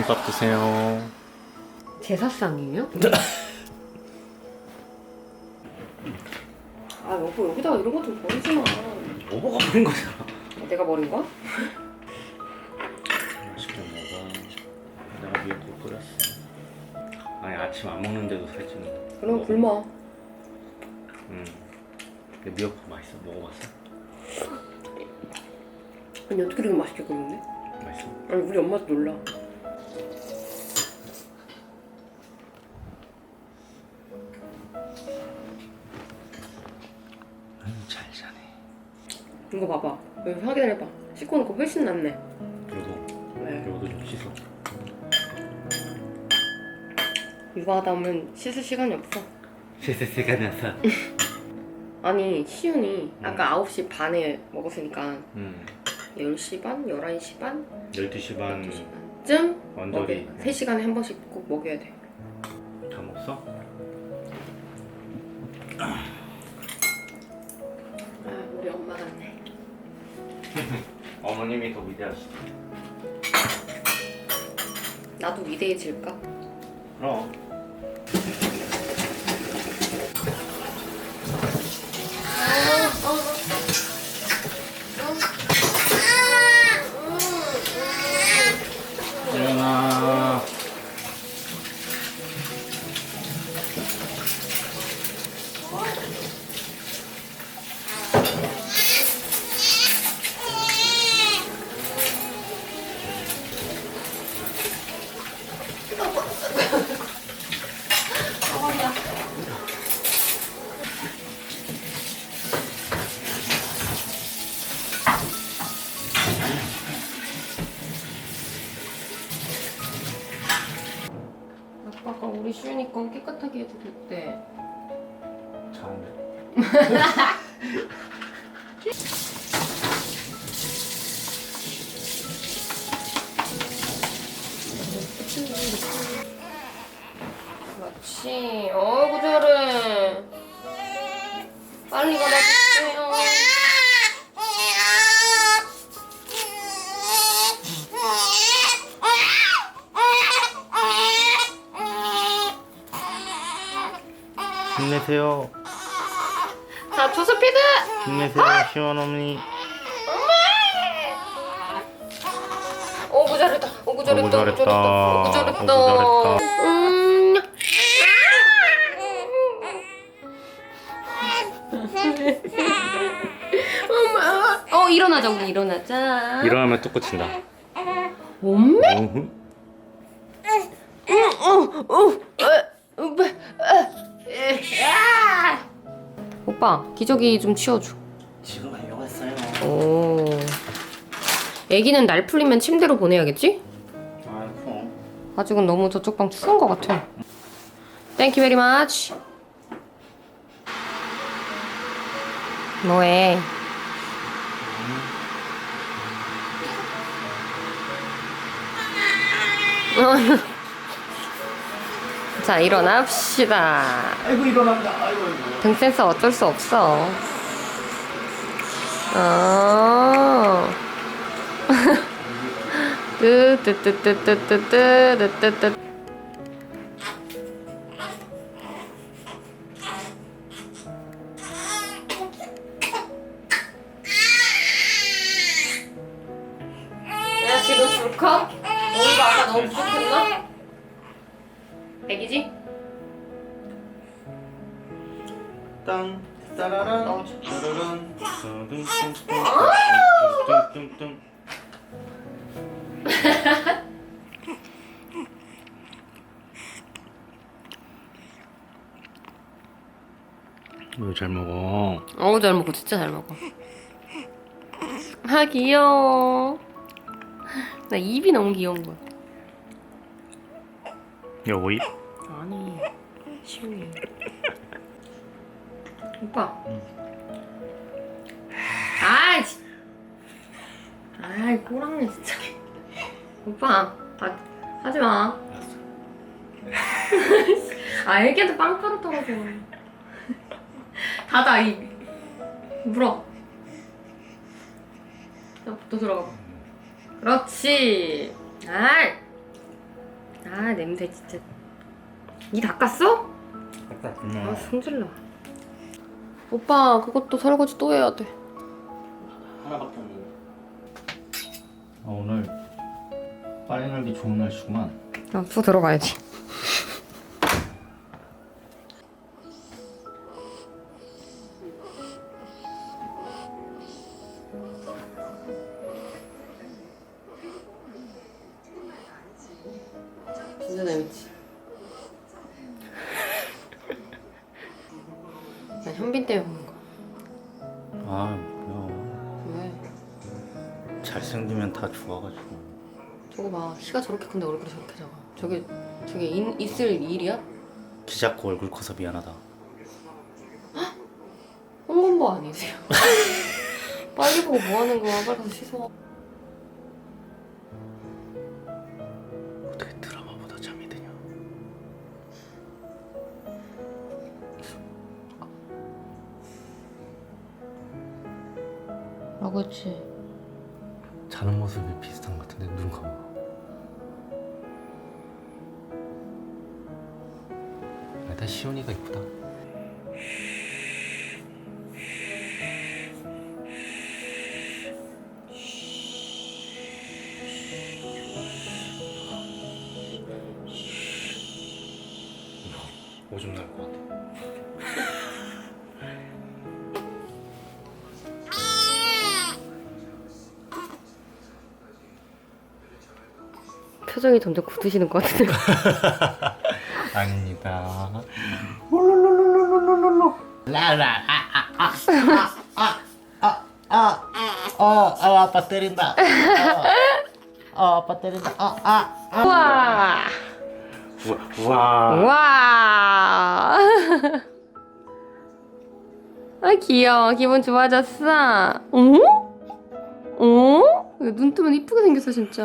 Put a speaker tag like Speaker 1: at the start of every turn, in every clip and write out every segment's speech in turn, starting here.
Speaker 1: 아침밥 드세요.
Speaker 2: 제사상이에요? 아 여보 여기다가 이런 거 좀 버리지 마.
Speaker 1: 오버가 버린 거잖아.
Speaker 2: 내가 버린 거야?
Speaker 1: 맛있게 먹어. 내가 미역국 끓였어. 아니 아침 안 먹는데도 살찌는.
Speaker 2: 그럼. 굶어.
Speaker 1: 응. 근데 미역국 맛있어. 먹어봤어?
Speaker 2: 아니 어떻게 이렇게 맛있게 끓였네?
Speaker 1: 맛있어.
Speaker 2: 아니 우리 엄마도 놀라.
Speaker 1: 잘 자네.
Speaker 2: 이거 봐봐. 여기 확인해봐. 씻고 놓고 훨씬 낫네.
Speaker 1: 그리고
Speaker 2: 왜?
Speaker 1: 이것도 좀 씻어.
Speaker 2: 이거 하다 보면 씻을 시간이 없어.
Speaker 1: 씻을 시간이 없어.
Speaker 2: 아니 시윤이 아까 9시 반에 먹었으니까
Speaker 1: 응.
Speaker 2: 10시 반? 11시 반?
Speaker 1: 12시 반
Speaker 2: 12시 반쯤
Speaker 1: 언저리
Speaker 2: 먹여야 3시간에 한 번씩 꼭 먹여야 돼.
Speaker 1: 얘기하지.
Speaker 2: 나도 위대해질까?
Speaker 1: 그럼.
Speaker 2: 귀찮으니까 깨끗하게 해도 될때. 잘한데.
Speaker 1: 힘내세요.
Speaker 2: 자, 투스피드!
Speaker 1: 힘내세요, 시원 어머니.
Speaker 2: 어구 잘했다. 어구 잘했다.
Speaker 1: 어구 잘했다.
Speaker 2: 어구 잘했다. 음. 엄마. 어 일어나자 우리 일어나자.
Speaker 1: 일어나면 또 꽂힌다.
Speaker 2: 엄매?
Speaker 1: 어흥.
Speaker 2: 오빠 기저귀 좀 치워줘.
Speaker 1: 지금 하려고 했어요.
Speaker 2: 오. 애기는 날 풀리면 침대로 보내야겠지?
Speaker 1: 아이고.
Speaker 2: 아직은 너무 저쪽 방 추운 것 같아. Thank you very much. 뭐해? 자 일어납시다.
Speaker 1: 아이고 일어난다. 아이고 아이고.
Speaker 2: 등 센서 어쩔 수 없어. 어. 뜨뜨뜨뜨뜨뜨뜨뜨뜨
Speaker 1: 왜 잘 먹어?
Speaker 2: 어우 잘 먹어. 진짜 잘 먹어. 아 귀여워. 나 입이 너무 귀여운 거야.
Speaker 1: 여보 입?
Speaker 2: 아니 시우이. 오빠. 아이 진- 아이 꼬랑네 진짜. 오빠 아, 하지마. 아 애기한테 빵 팔았다고 닫아 입 물어 자, 또 들어가 봐 그렇지 아이 아 냄새 진짜. 이 닦았어?
Speaker 1: 갖다
Speaker 2: 아 승질나. 오빠 그것도 설거지 또 해야 돼.
Speaker 1: 하나밖에 없는데. 아, 오늘 빨리 날기 좋은 날씨구만.
Speaker 2: 아, 또 들어가야지. 진짜 재밌지. 난 현빈 때문에 보는 거야.
Speaker 1: 아 뭐야.
Speaker 2: 왜?
Speaker 1: 잘생기면 다 좋아가지고.
Speaker 2: 저거 봐. 키가 저렇게 큰데 얼굴이 저렇게 작아. 저게 저게 인, 있을 일이야?
Speaker 1: 키 작고 얼굴 커서 미안하다.
Speaker 2: 홍건보 아니세요? 빨리 보고 뭐 하는 거야? 빨리 가서 씻어. 아, 그렇지.
Speaker 1: 자는 모습이 비슷한 것 같은데 눈 감아. 일단 시온이가 이쁘다.
Speaker 2: 표정이 점점 굳으시는 것 같은데.
Speaker 1: 아닙니다. 어, 어, 아빠 때린다. 어, 어 아빠 때린다. 어, 아,
Speaker 2: 우와!
Speaker 1: 와.
Speaker 2: 우와! 아 귀여워. 기분 좋아졌어. 어? 어? 눈 뜨면 이쁘게 생겼어 진짜.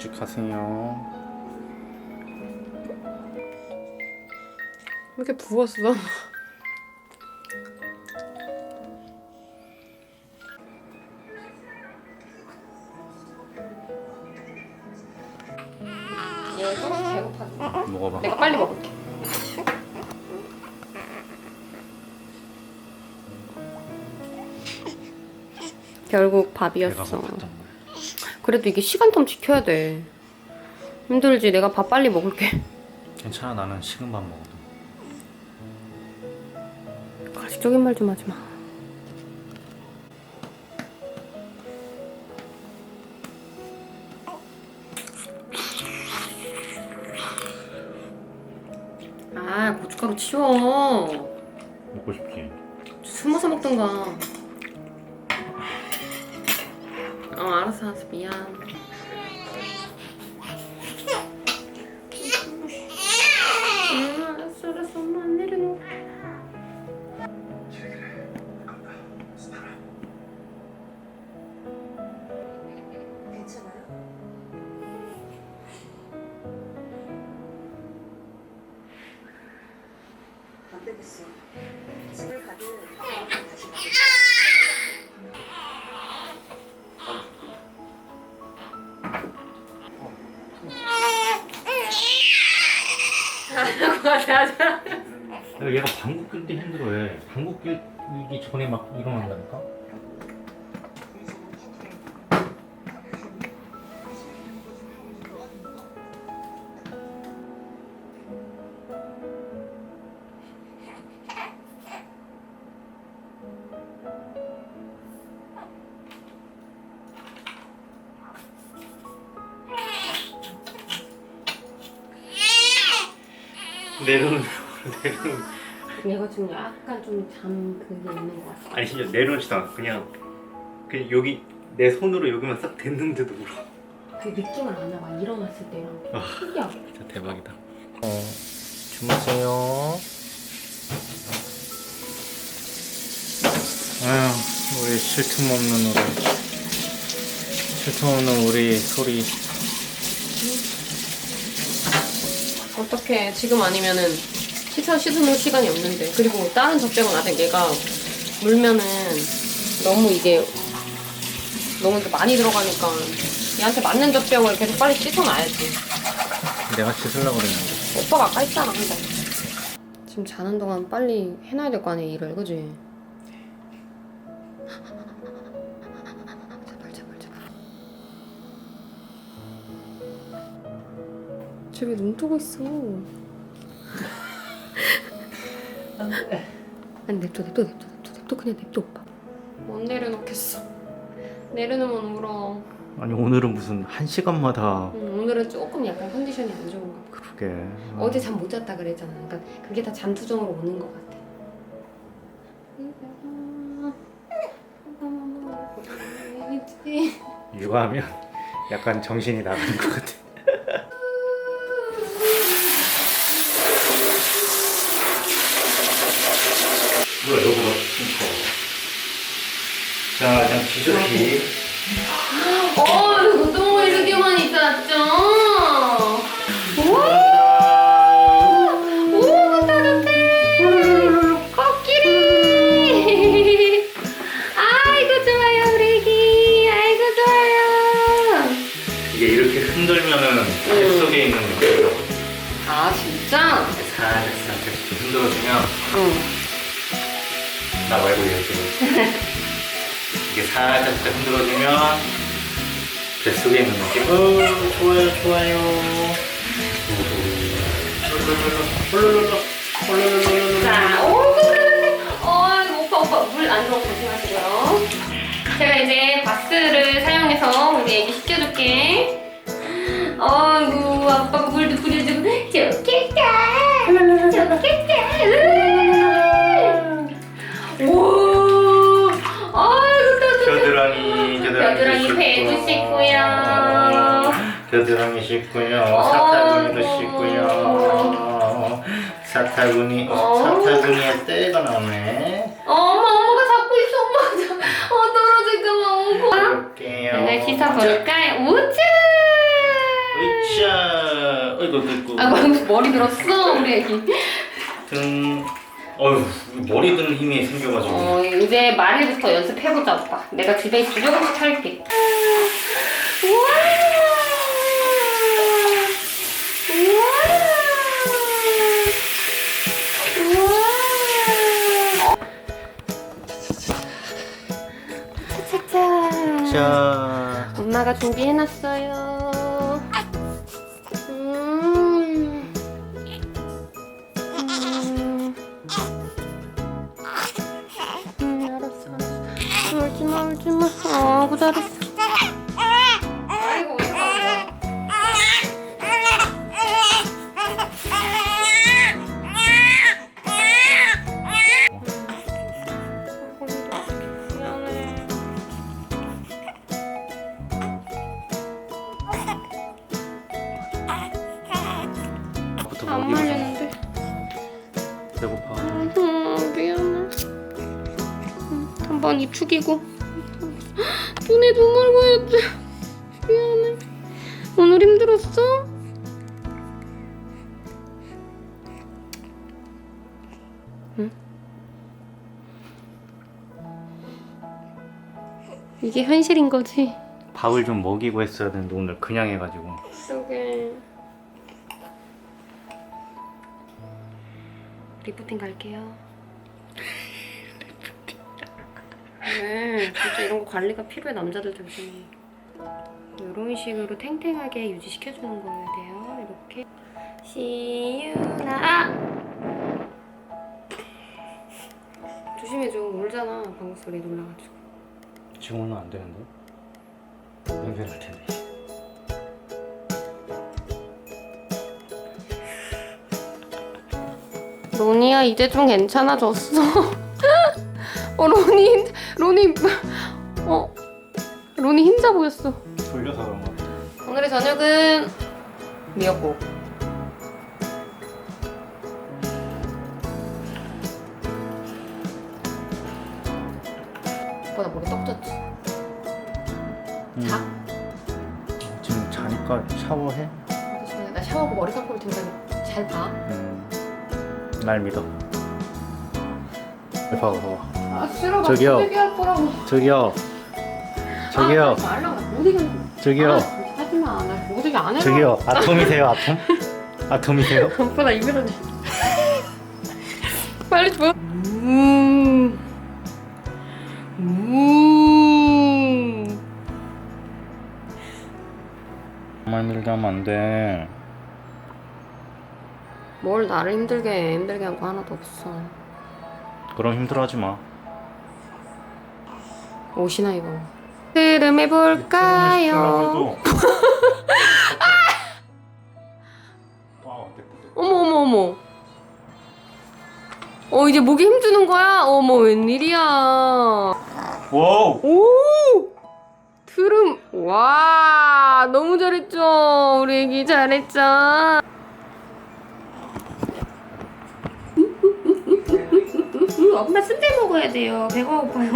Speaker 1: 일찍 가세요.
Speaker 2: 이렇게 부었어? 얘 배고파.
Speaker 1: 먹어봐.
Speaker 2: 내가 빨리 먹을게. 결국 밥이었어. 그래도 이게 시간 좀 지켜야 돼. 힘들지. 내가 밥 빨리 먹을게.
Speaker 1: 괜찮아 나는 식은 밥 먹어도.
Speaker 2: 가식적인 말 좀 하지 마. 아, 고춧가루 치워.
Speaker 1: 먹고 싶지.
Speaker 2: 숨어서 먹던가. 어, 알았어, 알았어. 미안.
Speaker 3: 내가
Speaker 1: 얘가 방귀 낄때 힘들어해. 방귀 끼기 전에 막 일어난다니까. 내려놓 내려놓
Speaker 2: 얘가 지금 약간 좀 잠 그게 있는 것 같아.
Speaker 1: 아니 진짜 않아 그냥 그냥 여기 내 손으로 여기만 싹 댔는데도 울어
Speaker 2: 그 느낌을 아나 봐 일어났을 때랑 신기하게
Speaker 1: 진짜 대박이다. 어, 주무세요. 아휴, 우리 쉴틈 없는 우리. 쉴틈 없는 우리 소리.
Speaker 2: 어떻게 지금 아니면은 씻어 씻을 시간이 없는데 그리고 다른 젖병은 아직 얘가 물면은 너무 이게 너무 이렇게 많이 들어가니까 얘한테 맞는 젖병을 계속 빨리 씻어놔야지
Speaker 1: 내가 씻으려고 그랬는데.
Speaker 2: 오빠가 아까 했잖아 한번 지금 자는 동안 빨리 해놔야 될 거 아니야 일을 그지? 쟤왜 눈 뜨고 있어 아니 냅둬 냅둬 냅둬 냅둬 냅둬 그냥 냅둬 오빠 못 내려놓겠어 내려놓으면 울어
Speaker 1: 아니, 오늘은 무슨 한 시간마다.
Speaker 2: 음, 오늘은 조금 약간 컨디션이 안 좋은가 봐
Speaker 1: 그러게.
Speaker 2: 어제 잠 못 잤다 그랬잖아. 그러니까 그게 다 잠투정으로 오는 것 같아.
Speaker 1: 육아하면 약간 정신이 나가는 것 같아. 뭐야, 이거 자, 그냥 뒤집기.
Speaker 2: 어, 이거 너무
Speaker 1: 살짝 살짝 흔들어주면 뱃속에 있는 느낌 어 좋아요 좋아요
Speaker 2: 자, 오. 어, 오빠, 오빠 물안 들어오고 조심하시고요. 제가 이제 바스를 사용해서 우리 애기 씻겨줄게. 아이고, 아빠가 물도 뿌려주고
Speaker 1: 겨드랑이
Speaker 2: 배도 씻고요.
Speaker 1: 겨드랑이 씻고요
Speaker 2: 어,
Speaker 1: 사타구니도
Speaker 2: 아이고.
Speaker 1: 씻고요 사타구니
Speaker 2: 어.
Speaker 1: 사타구니에 때가 나오네
Speaker 2: 엄마, 엄마가 잡고 있어, 엄마가. 잡- 어, 떨어질까봐, 엄마.
Speaker 1: 볼게요
Speaker 2: 내가 씻어볼까? 우쭈!
Speaker 1: 으쌰 어이구 어이구
Speaker 2: 아, 뭐, 머리 들었어, 우리 애기.
Speaker 1: 등 어휴 머리 드는 힘이 생겨가지고
Speaker 2: 어, 이제 말해부터 연습해보자, 오빠. 내가 집에 있을 때 조금씩 할게. 우와! 우와! 우와! 차차차.
Speaker 1: 자
Speaker 2: 엄마가 준비해놨어요. 안
Speaker 1: 먹이고
Speaker 2: 말리는데.
Speaker 1: 배고파
Speaker 2: 음, 미안해. 음, 한번 입 축이고. 눈에 눈물 보였지. 미안해. 오늘 힘들었어? 응? 이게 현실인 거지?
Speaker 1: 밥을 좀 먹이고 했어야 되는데 오늘 그냥 해가지고
Speaker 2: 그러게. 리프팅 갈게요. 네, 진짜 이런 거 관리가 필요해 남자들 당신이. 이런 식으로 탱탱하게 유지시켜주는 거여야 돼요. 이렇게. 시유나. 아! 조심해줘. 울잖아. 방구 소리 놀라가지고.
Speaker 1: 지금은 안 되는데 연결할 텐데
Speaker 2: 로니야 이제 좀 괜찮아졌어. 어 로니 로니 어 로니 흰자 보였어.
Speaker 1: 졸려서 그런 거
Speaker 2: 오늘의 저녁은 미역국. 오빠 나 머리 떡 졌지? 자?
Speaker 1: 지금 자니까 샤워해?
Speaker 2: 나 샤워하고 머리 감고 올 테니까 잘 봐.
Speaker 1: 음, 날 믿어. 봐봐, 봐봐.
Speaker 2: 아 싫어.
Speaker 1: 저기요.
Speaker 2: 거라고.
Speaker 1: 저기요. 저기요.
Speaker 2: 아. 못.
Speaker 1: 저기요.
Speaker 2: 아, 그렇게 하지 마. 나 모델이 안 해.
Speaker 1: 저기요. 아톰이세요, 아톰? 아톰이세요?
Speaker 2: 오빠 나 입으로 빨리 줘. 음. 음.
Speaker 1: 정말 힘들게 하면 안 돼.
Speaker 2: 뭘 나를 힘들게 해. 힘들게 한 거 하나도 없어.
Speaker 1: 그럼 힘들어하지 마.
Speaker 2: 옷이나 입어. 트름 해볼까요? 어머 어머 어머. 어 이제 목에 힘주는 거야? 어머 웬일이야?
Speaker 1: 와우!
Speaker 2: 오! 트름 와 너무 잘했죠 우리 애기 잘했죠 엄마 순대 먹어야 돼요 배가 고파요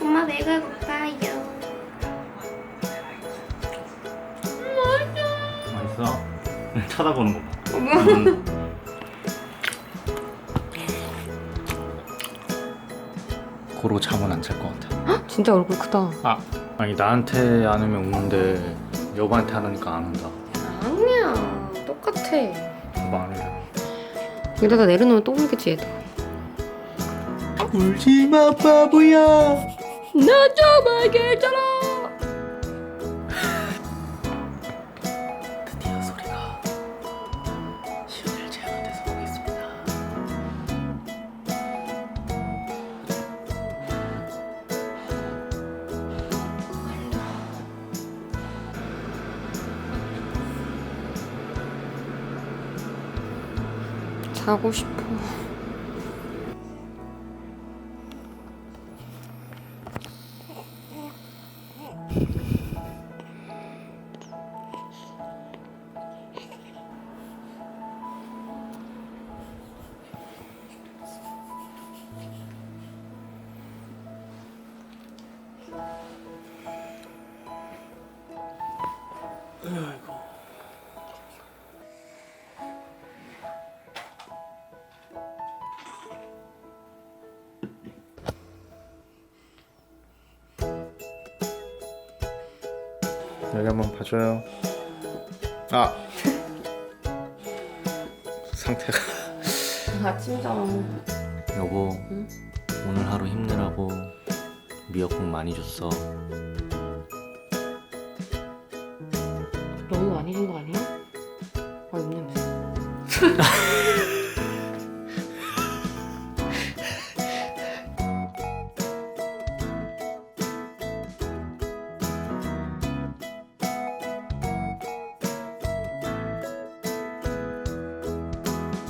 Speaker 2: 엄마 배가 고파요
Speaker 1: 맛있어? 쳐다보는 거 봐. 음. 고로 잠은 안 잘 것 같아.
Speaker 2: 진짜 얼굴 크다
Speaker 1: 아, 아니 나한테 안 하면 웃는데 여보한테 하니까 안 운다.
Speaker 2: 아니야 똑같아
Speaker 1: 여보 안 해.
Speaker 2: 이러다 내려놓으면 또 울겠지 얘도
Speaker 1: 울지 마 바보야.
Speaker 2: 나 정말 괜찮아
Speaker 1: 드디어 소리가 시원을 제한 데서 보겠습니다.
Speaker 2: 자고 싶어
Speaker 1: 여기 한번 봐줘요. 아 상태가.
Speaker 2: 아침잖아
Speaker 1: 여보
Speaker 2: 응?
Speaker 1: 오늘 하루 힘내라고 미역국 많이 줬어.